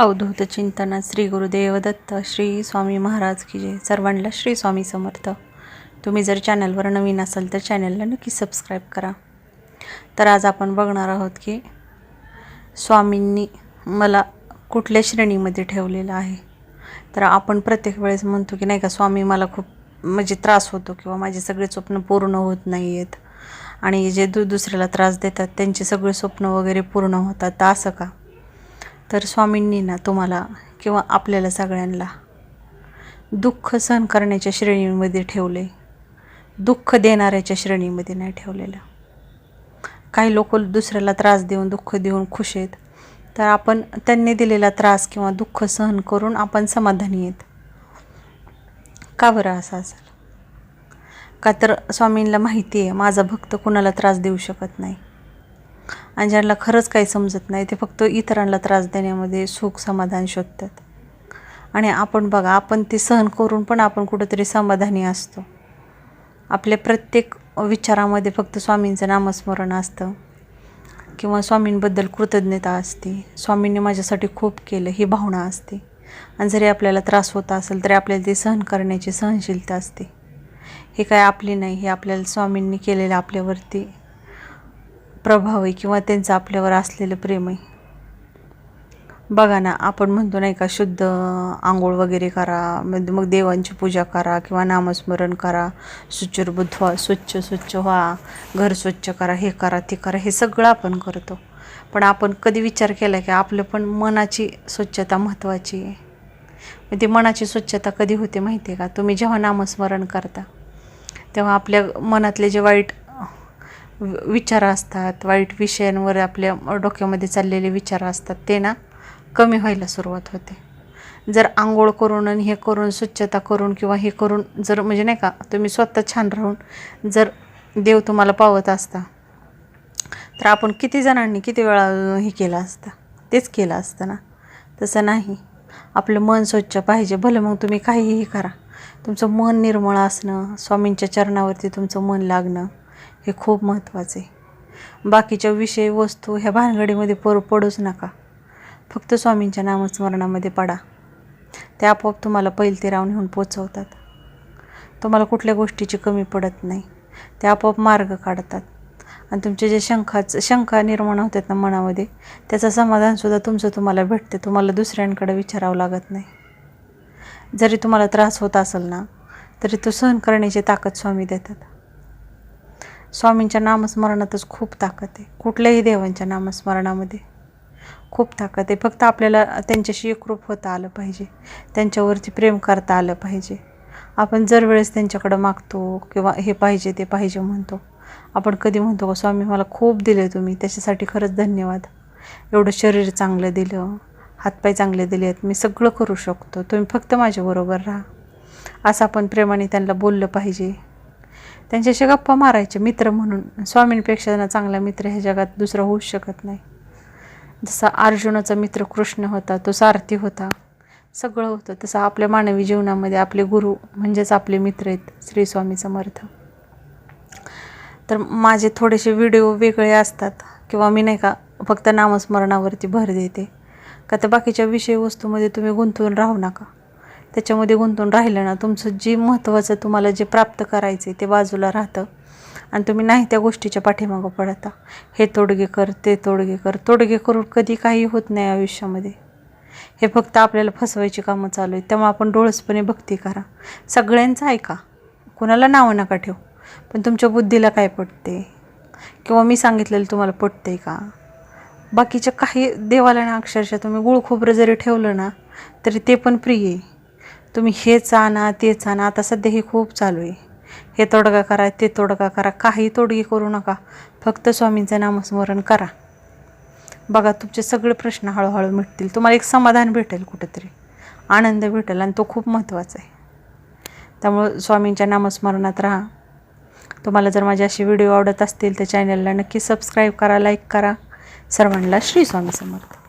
अवधूत चिंतन श्री गुरुदेव दत्त श्री स्वामी महाराज की जय. सर्वांना श्री स्वामी समर्थ. तुम्ही जर चॅनलवर नवीन असाल तर चॅनलला नक्की सबस्क्राईब करा. तर आज आपण बघणार आहोत की स्वामींनी मला कुठल्या श्रेणीमध्ये ठेवलेलं आहे. तर आपण प्रत्येक वेळेस म्हणतो की नाही का स्वामी मला खूप म्हणजे त्रास होतो किंवा माझे सगळे स्वप्न पूर्ण होत नाही आहेत आणि जे दु दुसऱ्याला त्रास देतात त्यांचे सगळे स्वप्न वगैरे पूर्ण होतात. तर असं का? तर स्वामींनी ना तुम्हाला किंवा आपल्याला सगळ्यांना दुःख सहन करण्याच्या श्रेणीमध्ये ठेवले. दुःख देणाऱ्याच्या श्रेणीमध्ये नाही ठेवलेलं. काही लोक दुसऱ्याला त्रास देऊन दुःख देऊन खुश आहेत. तर आपण त्यांनी दिलेला त्रास किंवा दुःख सहन करून आपण समाधानी आहेत. का बरं असं असेल? का तर स्वामींना माहिती आहे माझा भक्त कुणाला त्रास देऊ शकत नाही. आणि ज्यांना खरंच काही समजत नाही ते फक्त इतरांना त्रास देण्यामध्ये सुख समाधान शोधतात. आणि आपण बघा आपण ते सहन करून पण आपण कुठंतरी समाधानी असतो. आपल्या प्रत्येक विचारामध्ये फक्त स्वामींचं नामस्मरण असतं. किंवा स्वामींबद्दल कृतज्ञता असते. स्वामींनी माझ्यासाठी खूप केलं ही भावना असते. आणि जरी आपल्याला त्रास होत असेल तरी आपल्याला ते सहन करण्याची सहनशीलता असते. हे काय आपली नाही हे आपल्याला स्वामींनी केलेलं आपल्यावरती प्रभाव आहे किंवा त्यांचं आपल्यावर असलेलं प्रेम आहे. बघा ना आपण म्हणतो नाही का शुद्ध आंघोळ वगैरे करा म्हणजे मग देवांची पूजा करा किंवा नामस्मरण करा शुचिर्बुद्ध व्हा स्वच्छ स्वच्छ व्हा घर स्वच्छ करा हे करा ते करा हे सगळं आपण करतो. पण आपण कधी विचार केला की आपलं पण मनाची स्वच्छता महत्त्वाची आहे. मग ती मनाची स्वच्छता कधी होते माहिती आहे का? तुम्ही जेव्हा नामस्मरण करता तेव्हा आपल्या मनातले जे वाईट विचार असतात वाईट विषयांवर आपल्या डोक्यामध्ये चाललेले विचार असतात ते ना कमी व्हायला सुरुवात होते. जर आंघोळ करून आणि हे करून स्वच्छता करून किंवा हे करून जर म्हणजे नाही का तुम्ही स्वतः छान राहून जर देव तुम्हाला पावत असता तर आपण किती जणांनी किती वेळा हे केलं असतं? तेच केलं असतं ना. तसं नाही. आपलं मन स्वच्छ पाहिजे. भलं मग तुम्ही काहीही करा. तुमचं मन निर्मळ असणं स्वामींच्या चरणावरती तुमचं मन लागणं हे खूप महत्त्वाचं आहे. बाकीच्या विषय वस्तू ह्या भानगडीमध्ये पर पडूच नका. फक्त स्वामींच्या नामस्मरणामध्ये पडा. ते आपोआप तुम्हाला पैल ते राहून येऊन पोचवतात. तुम्हाला कुठल्या गोष्टीची कमी पडत नाही. ते आपोआप मार्ग काढतात. आणि तुमचे जे शंखाच शंका निर्माण होतात ना मनामध्ये त्याचं समाधानसुद्धा तुमचं तुम्हाला भेटते. तुम्हाला दुसऱ्यांकडे विचारावं लागत नाही. जरी तुम्हाला त्रास होत असेल ना तरी तो सहन करण्याची ताकद स्वामी देतात. स्वामींच्या नामस्मरणातच खूप ताकद आहे. कुठल्याही देवांच्या नामस्मरणामध्ये खूप ताकद आहे. फक्त आपल्याला त्यांच्याशी एकरूप होता आलं पाहिजे. त्यांच्यावरती प्रेम करता आलं पाहिजे. आपण जर वेळेस त्यांच्याकडं मागतो किंवा हे पाहिजे ते पाहिजे म्हणतो आपण कधी म्हणतो का स्वामी मला खूप दिले तुम्ही त्याच्यासाठी खरंच धन्यवाद. एवढं शरीर चांगलं दिलं हातपाय चांगले दिले आहेत मी सगळं करू शकतो. तुम्ही फक्त माझ्याबरोबर राहा. असं आपण प्रेमाने त्यांना बोललं पाहिजे. त्यांच्याशी गप्पा मारायचे मित्र म्हणून. स्वामींपेक्षा त्यांना चांगला मित्र ह्या जगात दुसरा होऊच शकत नाही. जसा अर्जुनाचा मित्र कृष्ण होता तो सारथी होता. सगळं होतं. तसं आपल्या मानवी जीवनामध्ये आपले गुरु म्हणजेच आपले मित्र आहेत श्री स्वामी समर्थ. तर माझे थोडेसे व्हिडिओ वेगळे असतात किंवा मी नाही का फक्त नामस्मरणावरती भर देते. का तर बाकीच्या विषय वस्तूमध्ये तुम्ही गुंतवून राहू नका. त्याच्यामध्ये गुंतून राहिलं ना तुमचं जे महत्त्वाचं तुम्हाला जे प्राप्त करायचं आहे ते बाजूला राहतं. आणि तुम्ही नाही त्या गोष्टीच्या पाठीमागं पडता. हे तोडगे कर ते तोडगे कर. तोडगे करून कधी काही होत नाही आयुष्यामध्ये. हे फक्त आपल्याला फसवायची कामं चालू आहेत. त्यामुळे आपण डोळसपणे भक्ती करा. सगळ्यांचं ऐका. कुणाला नावं नका ठेवू. पण तुमच्या बुद्धीला काय पटते किंवा मी सांगितलेलं तुम्हाला पटते का? बाकीच्या काही देवाला ना अक्षरशः तुम्ही गुळ खोबरं जरी ठेवलं ना तरी ते पण प्रिय आहे. तुम्ही हेच आणा तेच आणा आता सध्या हे खूप चालू आहे. हे तोडगा करा ते तोडगा करा काही तोडगी करू नका. फक्त स्वामींचं नामस्मरण करा. बघा तुमचे सगळे प्रश्न हळूहळू मिटतील. तुम्हाला एक समाधान भेटेल कुठेतरी. आनंद भेटेल आणि तो खूप महत्त्वाचा आहे. त्यामुळं स्वामींच्या नामस्मरणात राहा. तुम्हाला जर माझे असे व्हिडिओ आवडत असतील तर चॅनलला नक्की सबस्क्राईब करा लाईक करा. सर्वांना श्री स्वामी समर्थ.